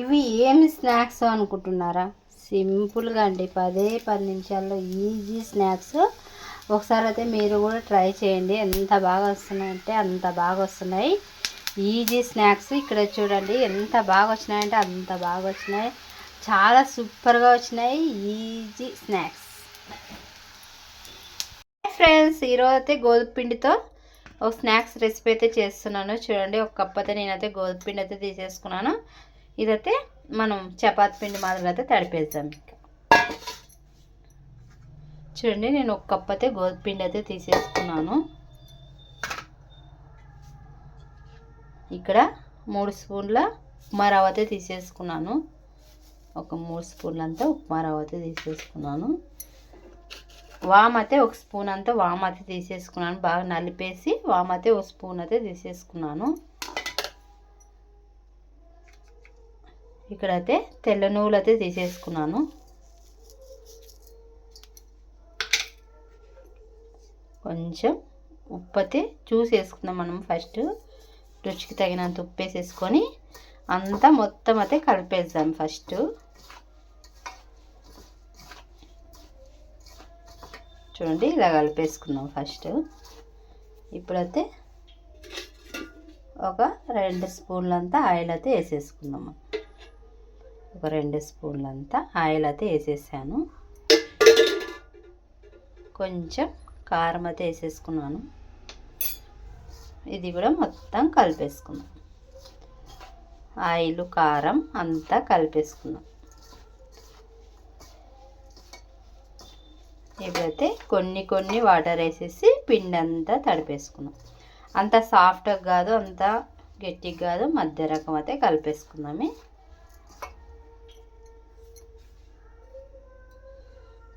ఇవి ఏమి స్నాక్స్ అనుకుంటున్నారా? సింపుల్గా అండి. పదే పది నిమిషాల్లో ఈజీ స్నాక్స్. ఒకసారి అయితే మీరు కూడా ట్రై చేయండి. ఎంత బాగా వస్తున్నాయంటే అంత బాగా వస్తున్నాయి. Easy snacks. ఇక్కడ చూడండి. ఎంత బాగా వచ్చినాయంటే అంత బాగా వచ్చినాయి. చాలా సూపర్గా వచ్చినాయి. Easy snacks. ఫ్రెండ్స్. ఈరోజు అయితే గోధుమ పిండితో ఒక స్నాక్స్ రెసిపీ అయితే చేస్తున్నాను. చూడండి. ఒక కప్ అయితే నేనైతే గోధుమ పిండి అయితే తీసేసుకున్నాను. ఇదైతే మనం చపాతి పిండి మాదిరి అయితే తడిపేద్దాం ఇంకా. చూడండి నేను ఒక కప్ అయితే గోధుమ పిండి అయితే తీసేసుకున్నాను. ఇక్కడ మూడు స్పూన్ల ఉప్మా రవ్వ అయితే తీసేసుకున్నాను. ఒక మూడు స్పూన్లు అంతా ఉప్మా రవ్వ అయితే తీసేసుకున్నాను. వామ్ అయితే ఒక స్పూన్ అంతా వామ్ అయితే తీసేసుకున్నాను. బాగా నలిపేసి వామ్ అయితే ఒక స్పూన్ అయితే తీసేసుకున్నాను. ఇక్కడైతే తెల్ల నువ్వులు అయితే తీసేసుకున్నాను. కొంచెం ఉప్పు అయితే చూసి వేసుకుందాం మనం ఫస్ట్. రుచికి తగినంత ఉప్పు వేసేసుకొని అంతా మొత్తం అయితే కలిపేద్దాం ఫస్ట్. చూడండి ఇలా కలిపేసుకుందాం ఫస్ట్. ఇప్పుడైతే ఒక రెండు స్పూన్లంతా ఆయిల్ అయితే వేసేసుకుందాం. ఒక రెండు స్పూన్లంతా ఆయిల్ అయితే వేసేసాను. కొంచెం కారం అయితే వేసేసుకున్నాను. ఇది కూడా మొత్తం కలిపేసుకున్నాం ఆయిల్ కారం అంతా కలిపేసుకున్నాం ఇప్పుడైతే కొన్ని కొన్ని వాటర్ వేసేసి పిండి అంతా తడిపేసుకున్నాం అంత సాఫ్ట్గా కాదు అంత గట్టిగా కాదు మధ్య రకం అయితే కలిపేసుకుందామే.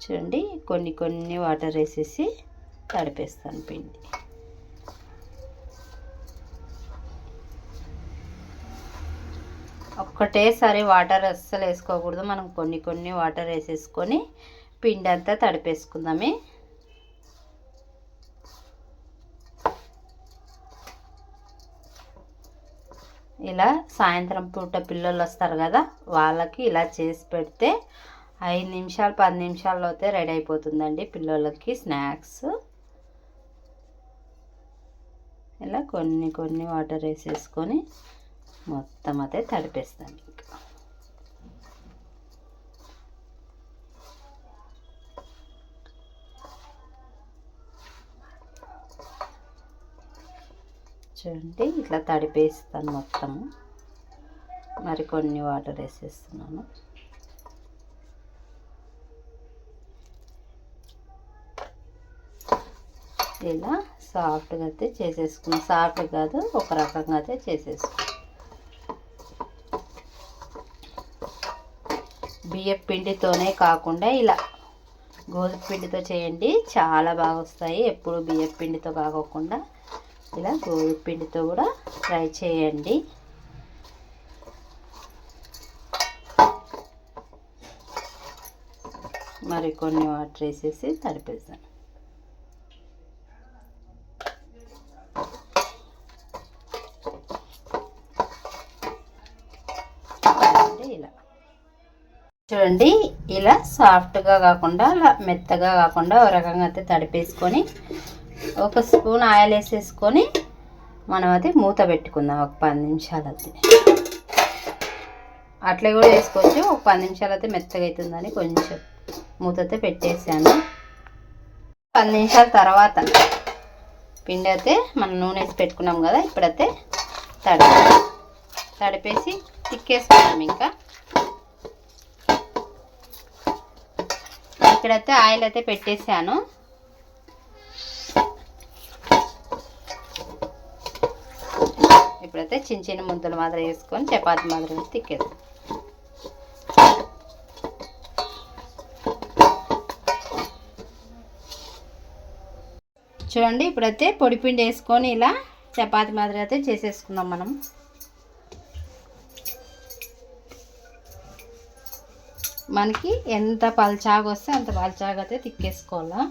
చూడండి. కొన్ని కొన్ని వాటర్ వేసేసి తడిపేస్తాను పిండి. ఒక్కటేసారి వాటర్ అస్సలు వేసుకోకూడదు. మనం కొన్ని కొన్ని వాటర్ వేసేసుకొని పిండి అంతా తడిపేసుకుందామే. ఇలా సాయంత్రం పూట పిల్లలు వస్తారు కదా వాళ్ళకి ఇలా చేసి పెడితే ఐదు నిమిషాలు పది నిమిషాల్లో అయితే రెడీ అయిపోతుందండి పిల్లలకి స్నాక్స్. ఇలా కొన్ని కొన్ని వాటర్ వేసేసుకొని మొత్తం అయితే తడిపేస్తాను ఇంకా. చూడండి ఇట్లా తడిపేస్తాను మొత్తము. మరి కొన్ని వాటర్ వేసేస్తున్నాను. ఇలా సాఫ్ట్గా అయితే చేసేసుకున్నాం. సాఫ్ట్ కాదు ఒక రకంగా అయితే చేసేసుకున్నాం. బియ్యం పిండితోనే కాకుండా ఇలా గోధుమ పిండితో చేయండి. చాలా బాగా వస్తాయి. ఎప్పుడు బియ్యం పిండితో కాకోకుండా ఇలా గోధుమ పిండితో కూడా ట్రై చేయండి. మరి కొన్ని వాటర్ వేసేసి తడిపేస్తాను చూడండి ఇలా సాఫ్ట్గా కాకుండా అలా మెత్తగా కాకుండా ఒక రకంగా అయితే తడిపేసుకొని ఒక స్పూన్ ఆయిల్ వేసేసుకొని మనం అది మూత పెట్టుకుందాం ఒక పది నిమిషాలు అయితే అట్లా కూడా వేసుకోవచ్చు ఒక పది నిమిషాలు అయితే మెత్తగా అవుతుందని కొంచెం మూత అయితే పెట్టేసాను. పది నిమిషాల తర్వాత పిండి అయితే మనం నూనె వేసి పెట్టుకున్నాం కదా ఇప్పుడైతే తడి తడిపేసి తిక్కేసుకున్నాం ఇంకా. ఇక్కడైతే ఆయిల్ అయితే పెట్టేశాను. ఇప్పుడైతే చిన్న చిన్న ముద్దలు మాదిరి వేసుకొని చపాతి మాదిరి తిక్కేది చూడండి ఇప్పుడైతే పొడి పిండి వేసుకొని ఇలా చపాతి మాదిరి అయితే చేసేసుకుందాం మనం. మనకి ఎంత పల్చాగా వస్తే అంత పల్చాగా అయితే తిక్కేసుకోవాలా.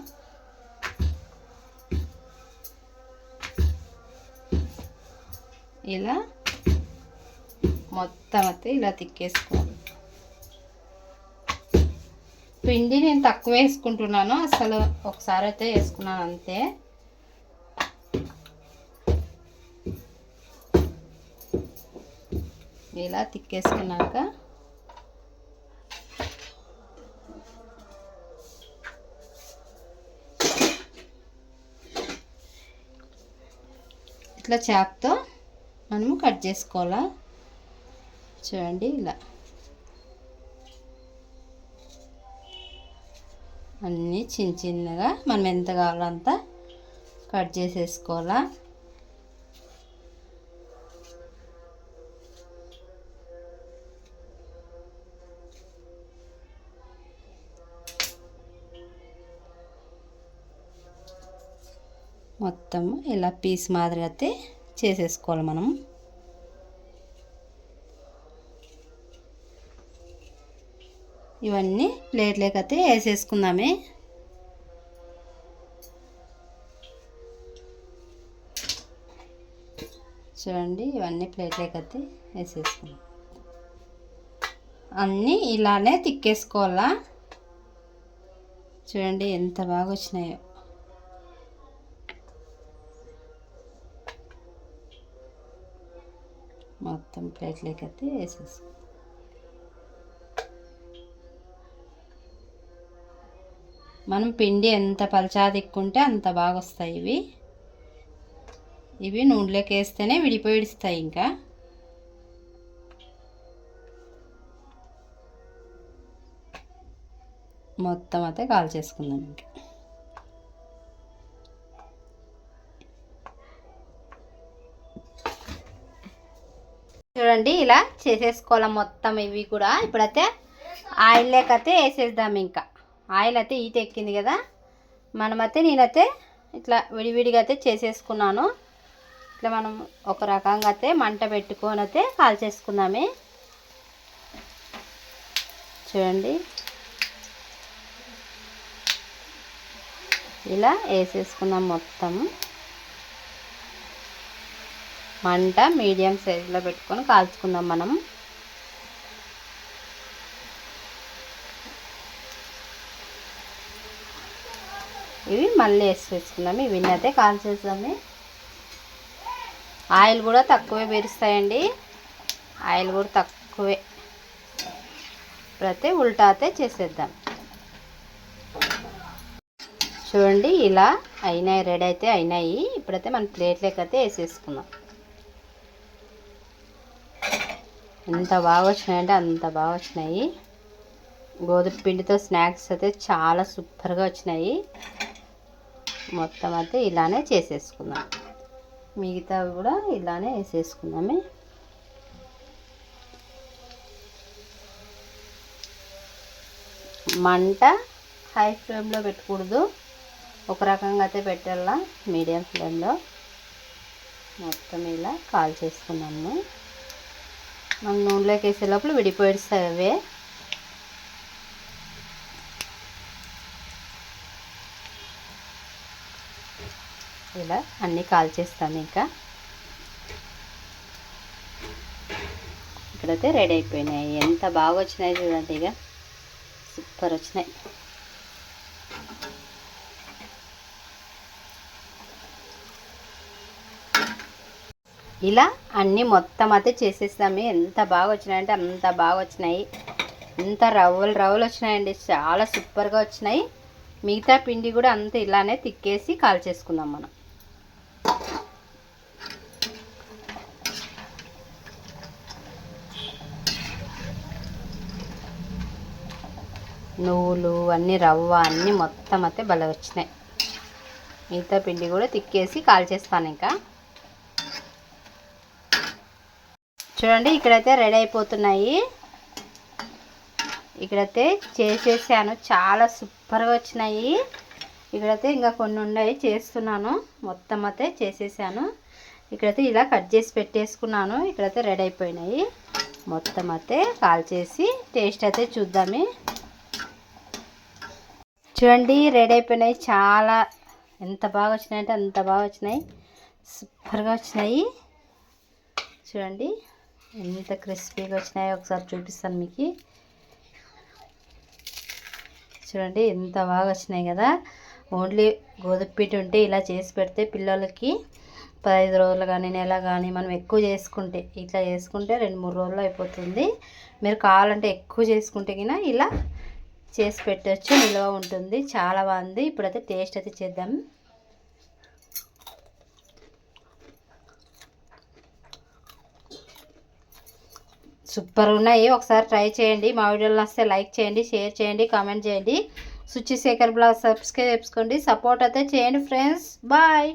ఇలా మొత్తం అయితే ఇలా తిక్కేసుకోవాలి. పిండి నేను తక్కువ వేసుకుంటున్నాను అసలు ఒకసారి అయితే వేసుకున్నాను అంతే. ఇలా తిక్కేసుకున్నాక ఇట్లా చాక్తో మనము కట్ చేసుకోవాలా? చూడండి ఇలా. అన్నీ చిన్న చిన్నగా మనం ఎంత కావాలో అంత కట్ చేసేసుకోవాలా? మొత్తం ఇలా పీస్ మాదిరిగా అయితే చేసేసుకోవాలి మనం ఇవన్నీ ప్లేట్లేకైతే వేసేసుకుందామే. చూడండి ఇవన్నీ ప్లేట్లేకైతే వేసేసుకుందాం. అన్నీ ఇలానే తిక్కేసుకోవాలా? చూడండి ఎంత బాగా వచ్చినాయో మొత్తం ప్లేట్లోకి అయితే వేసేసుకో మనం పిండి ఎంత పలచా తిక్కుంటే అంత బాగా వస్తాయి ఇవి. ఇవి నూనెలోకి వేస్తేనే విడిపోయిస్తాయి ఇంకా. మొత్తం అయితే కాల్ చేసుకుందాం ఇంకా. చూడండి ఇలా చేసేసుకోవాలి మొత్తం ఇవి కూడా. ఇప్పుడైతే ఆయిల్ లేకైతే వేసేద్దాం ఇంకా. ఆయిల్ అయితే ఈట ఎక్కింది కదా. మనమైతే నేనైతే ఇట్లా విడివిడిగా అయితే చేసేసుకున్నాను. ఇట్లా మనం ఒక రకంగా అయితే మంట పెట్టుకొని అయితే కాల్చేసుకుందామే. చూడండి. ఇలా వేసేసుకుందాం మొత్తం మంట మీడియం సైజులో పెట్టుకొని కాల్చుకుందాం మనం. ఇవి మళ్ళీ వేసేసుకుందాం ఇవి అయితే కాల్చేద్దాము ఆయిల్ కూడా తక్కువే పెరుస్తాయండి. ఆయిల్ కూడా తక్కువే. ఇప్పుడైతే ఉల్టా అయితే చేసేద్దాం. చూడండి ఇలా అయినాయి రెడీ అయితే అయినాయి. ఇప్పుడైతే మన ప్లేట్లోకి అయితే వేసేసుకుందాం. ఎంత బాగా వచ్చినాయంటే అంత బాగా వచ్చినాయి గోధుమ పిండితో స్నాక్స్ అయితే చాలా సూపర్గా వచ్చినాయి. మొత్తం అయితే ఇలానే చేసేసుకుందాం. మిగతా కూడా ఇలానే వేసేసుకుందామే. మంట హై ఫ్లేమ్లో పెట్టకూడదు. ఒక రకంగా అయితే పెట్టాలా మీడియం ఫ్లేమ్లో. మొత్తం ఇలా కాల్ చేసుకున్నాము మనం నూనెలోకి వేసే లోపల విడిపోయిస్తాయి అవే ఇలా అన్నీ కాల్చేస్తాను ఇంకా. ఇక్కడైతే రెడీ అయిపోయినాయి. ఎంత బాగా వచ్చినాయి చూడండి ఇక. సూపర్ వచ్చినాయి. ఇలా అన్నీ మొత్తం అయితే చేసేస్తాము ఎంత బాగా వచ్చినాయంటే అంత బాగా వచ్చినాయి. ఎంత రవ్వలు రవ్వలు వచ్చినాయండి. చాలా సూపర్గా వచ్చినాయి. మిగతా పిండి కూడా అంత ఇలానే తిక్కేసి కాల్చేసుకుందాం మనం. నువ్వులు అన్నీ రవ్వ అన్నీ మొత్తం అయితే భలే వచ్చినాయి. మిగతా పిండి కూడా తిక్కేసి కాల్చేస్తాను ఇంకా. చూడండి ఇక్కడైతే రెడీ అయిపోతున్నాయి. ఇక్కడైతే చేసేసాను. చాలా సూపర్గా వచ్చినాయి. ఇక్కడైతే ఇంకా కొన్ని ఉన్నాయి చేస్తున్నాను. మొత్తం అయితే చేసేసాను. ఇక్కడైతే ఇలా కట్ చేసి పెట్టేసుకున్నాను. ఇక్కడైతే రెడీ అయిపోయినాయి. మొత్తం అయితే కాల్ చేసి టేస్ట్ అయితే చూద్దాము. చూడండి రెడీ అయిపోయినాయి. చాలా ఎంత బాగా వచ్చినాయంటే అంత బాగా వచ్చినాయి. సూపర్గా వచ్చినాయి. చూడండి. ఎంత క్రిస్పీగా వచ్చినాయో ఒకసారి చూపిస్తాను మీకు. చూడండి ఎంత బాగా వచ్చినాయి కదా. ఓన్లీ గోధుమ పిండి ఉంటే ఇలా చేసి పెడితే పిల్లలకి పదహైదు రోజులు కానీ నెల కానీ మనం ఎక్కువ చేసుకుంటే ఇట్లా చేసుకుంటే రెండు మూడు రోజులు అయిపోతుంది. మీరు కావాలంటే ఎక్కువ చేసుకుంటే కన్నా ఇలా చేసి పెట్టచ్చు నిల్వ ఉంటుంది. చాలా బాగుంది. ఇప్పుడైతే టేస్ట్ అయితే చేద్దాం. సూపర్ ఉన్నాయి. ఒకసారి ట్రై చేయండి. మా వీడియోలు వస్తే లైక్ చేయండి షేర్ చేయండి కామెంట్ చేయండి. శుచి శేఖర్ బ్లాగ్ సబ్స్క్రైబ్ చేసుకోండి. సపోర్ట్ అయితే చేయండి ఫ్రెండ్స్. బాయ్.